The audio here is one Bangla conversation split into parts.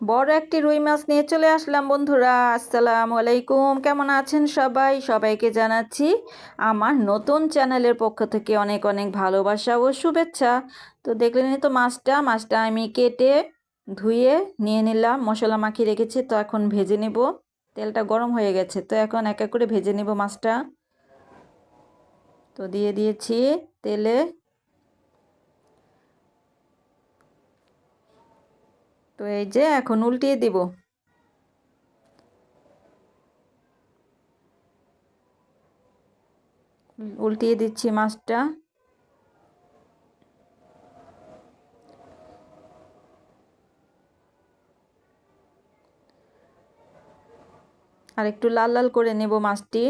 বড় একটি রুই মাছ নিয়ে চলে আসলাম বন্ধুরা। আসসালামু আলাইকুম। কেমন আছেন সবাই? সবাইকে জানাচ্ছি আমার নতুন চ্যানেলের পক্ষ থেকে অনেক অনেক ভালোবাসা ও শুভেচ্ছা। তো দেখলেন তো মাছটা। মাছটা আমি কেটে, ধুয়ে নিয়ে নিলাম। মশলা মাখিয়ে রেখেছি, তো এখন ভেজে নেব। তেলটা গরম হয়ে গেছে, তো এখন এক এক করে ভেজে নেব মাছটা। তো দিয়ে দিয়েছি তেলে তো এই যে এখন উল্টিয়ে দিব। উল্টিয়ে দিচ্ছি মাছটা। আর একটু লাল লাল করে নেব মাছটি।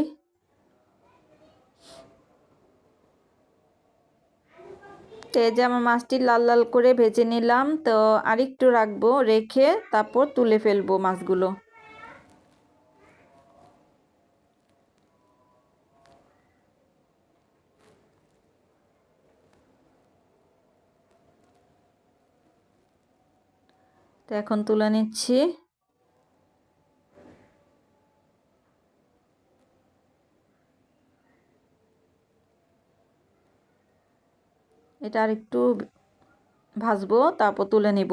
তো যে আমার মাছটি লাল লাল করে ভেজে নিলাম, তো আরেকটু রাখব, রেখে তারপর তুলে ফেলব মাছগুলো। তো এখন তুলে নিচ্ছি। এটা আর একটু ভাজবো, তারপর তুলে নিব।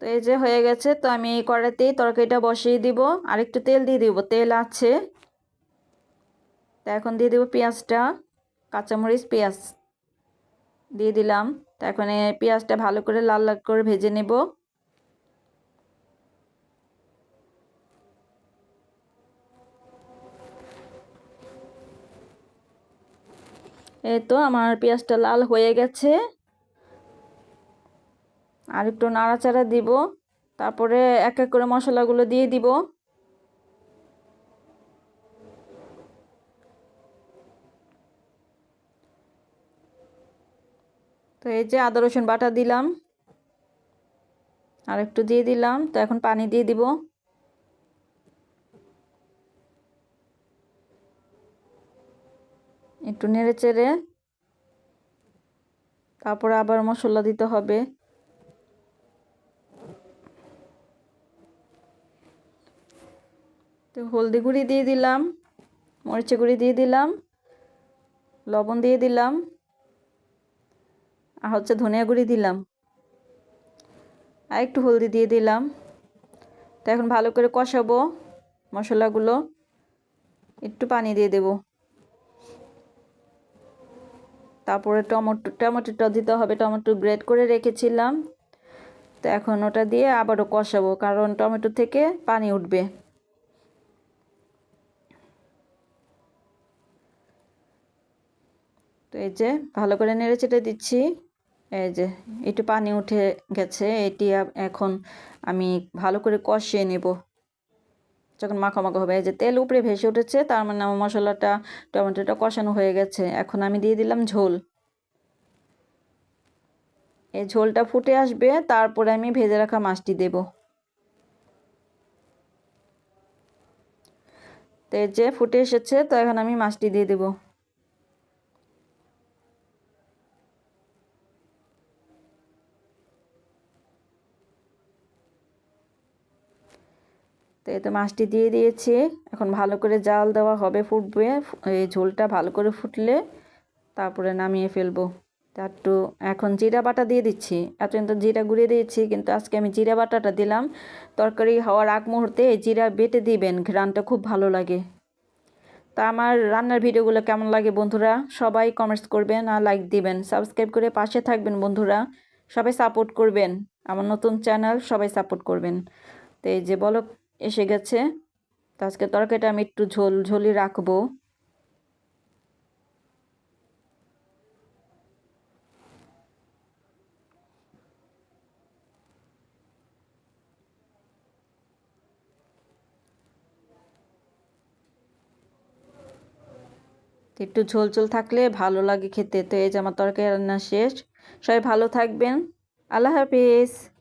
তো এই যে হয়ে গেছে, তো আমি এই কড়াইতেই তরকারিটা বসিয়ে দিব। আর একটু তেল দিয়ে দিব, তেল আছে। তো এখন দিয়ে দিব পেঁয়াজটা, কাঁচামরিচ, পেঁয়াজ। দিয়ে দিলাম। তো এখন এই পেঁয়াজটা ভালো করে লাল লাল করে ভেজে নেব। তো আমার পেঁয়াজটা লাল হয়ে গেছে। আর একটু নাড়াচাড়া দিব। তারপরে এক এক করে মশলাগুলো দিয়ে দিব। তো এই যে আদা রসুন বাটা দিলাম। আর একটু দিয়ে দিলাম। তো এখন পানি দিয়ে দিব। একটু নেড়ে চেড়ে। তারপরে আবার মশলা দিতে হবে। তো হলদি গুঁড়ি দিয়ে দিলাম মরিচে গুঁড়ি দিয়ে দিলাম, লবণ দিয়ে দিলাম, আর হচ্ছে ধনিয়া গুঁড়ি দিলাম। আর একটু হলদি দিয়ে দিলাম। তো এখন ভালো করে কষাবো মশলাগুলো। একটু পানি দিয়ে দেব। তারপরে টমেটো, টমেটোটা দিতে হবে, টমেটো গ্রেট করে রেখেছিলাম। তো এখন ওটা দিয়ে আবারও কষাবো, কারণ টমেটো থেকে পানি উঠবে। তো এই যে ভালো করে নেড়ে চেটে দিচ্ছি। এই যে একটু পানি উঠে গেছে, এটি এখন আমি ভালো করে কষিয়ে নেব। যখন মাখা মাখা হবে এই যে তেল উপরে ভেসে উঠেছে, তার মানে আমার মশলাটা, টমেটোটা কষানো হয়ে গেছে। এখন আমি দিয়ে দিলাম ঝোল। এই ঝোলটা ফুটে আসবে, তারপরে আমি ভেজে রাখা মাছটি দেব। তো যে ফুটে এসেছে, তো এখন আমি মাছটি দিয়ে দেবো। তো এই তো মাছটি দিয়ে দিয়েছি। এখন ভালো করে জাল দেওয়া হবে ফুটবে। এই ঝোলটা ভালো করে ফুটলে তারপরে নামিয়ে ফেলব। তার একটু এখন জিরা বাটা দিয়ে দিচ্ছি। এতদিন তো জিরা গুঁড়িয়ে দিয়েছি, কিন্তু আজকে আমি জিরা বাটাটা দিলাম। তরকারি হওয়ার আগ মুহূর্তে এই জিরা বেটে দিবেন ঘ্রানটা খুব ভালো লাগে। তা আমার রান্নার ভিডিওগুলো কেমন লাগে বন্ধুরা? সবাই কমেন্টস করবেন আর লাইক দিবেন। সাবস্ক্রাইব করে পাশে থাকবেন বন্ধুরা। সবাই সাপোর্ট করবেন। আমার নতুন চ্যানেল সবাই সাপোর্ট করবেন। তো এই যে বলো এসে গেছে। তো আজকে তরকারিটা আমি একটু ঝোল, ঝোলই রাখব। একটু ঝোল ঝোল থাকলে ভালো লাগে খেতে। তো এই যে আমার তরকারি রান্না শেষ। সবাই ভালো থাকবেন। আল্লাহ হাফিজ।